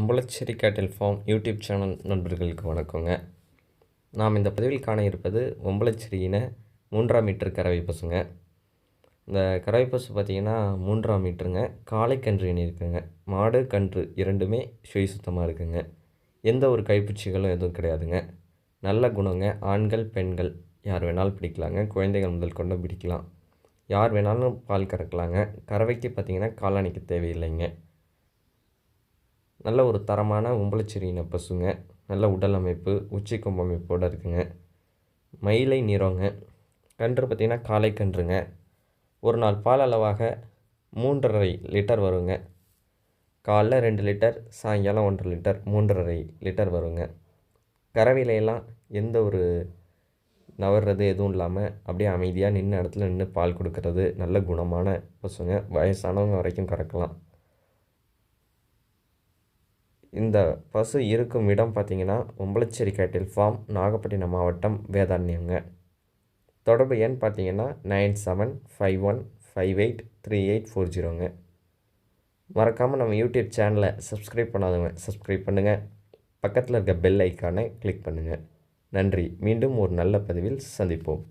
உம்பளச்சேரி கேட்டில் form YouTube channel நண்பர்களுக்கு வணக்கங்க. நாம் இந்த பதிவில் காண இருப்பது ஒம்பளச்சேரியின மூன்றாம் மீட்டர் கறவை பசுங்க. இந்த கறவை பசு பார்த்திங்கன்னா மூன்றாம் மீட்டருங்க. காளை கன்று இருக்குங்க. மாடு கன்று இரண்டுமே சுய சுத்தமாக இருக்குங்க. எந்த ஒரு கைப்பூச்சிகளும் எதுவும் கிடையாதுங்க. நல்ல குணங்க. ஆண்கள் பெண்கள் யார் வேணாலும் பிடிக்கலாங்க. குழந்தைகள் முதல் கொண்டு பிடிக்கலாம். யார் வேணாலும் பால் கறக்கலாங்க. கறவைக்கு பார்த்திங்கன்னா காளானிக்கு தேவையில்லைங்க. நல்ல ஒரு தரமான உம்பளச்செரியின பசுங்க. நல்ல உடல் அமைப்பு உச்சி கொம்பு அமைப்போடு இருக்குங்க. மயிலை நிறங்க. கன்று பார்த்திங்கன்னா காலை கன்றுங்க. ஒரு நாள் பால் அளவாக மூன்றரை லிட்டர் வருங்க. காலைல ரெண்டு லிட்டர் சாயங்காலம் ஒன்றரை லிட்டர் மூன்றரை லிட்டர் வருங்க. கறவையிலையெல்லாம் எந்த ஒரு நவர்றது எதுவும் இல்லாமல் அப்படியே அமைதியாக நின்று இடத்துல நின்று பால் கொடுக்கறது நல்ல குணமான பசுங்க. வயசானவங்க வரைக்கும் கறக்கலாம். இந்த பசு இருக்கும் இடம் பார்த்திங்கன்னா உம்பளச்சேரி கேட்டில் ஃபார்ம் நாகப்பட்டினம் மாவட்டம் வேதாரண்யங்க. தொடர்பு எண் பார்த்தீங்கன்னா nine seven five one five eight three eight four ஜீரோங்க. மறக்காமல் நம்ம யூடியூப் சேனலை சப்ஸ்கிரைப் பண்ணாதவங்க சப்ஸ்கிரைப் பண்ணுங்கள் பக்கத்தில் இருக்க பெல் ஐக்கானை கிளிக் பண்ணுங்கள் நன்றி. மீண்டும் ஒரு நல்ல பதிவில் சந்திப்போம்.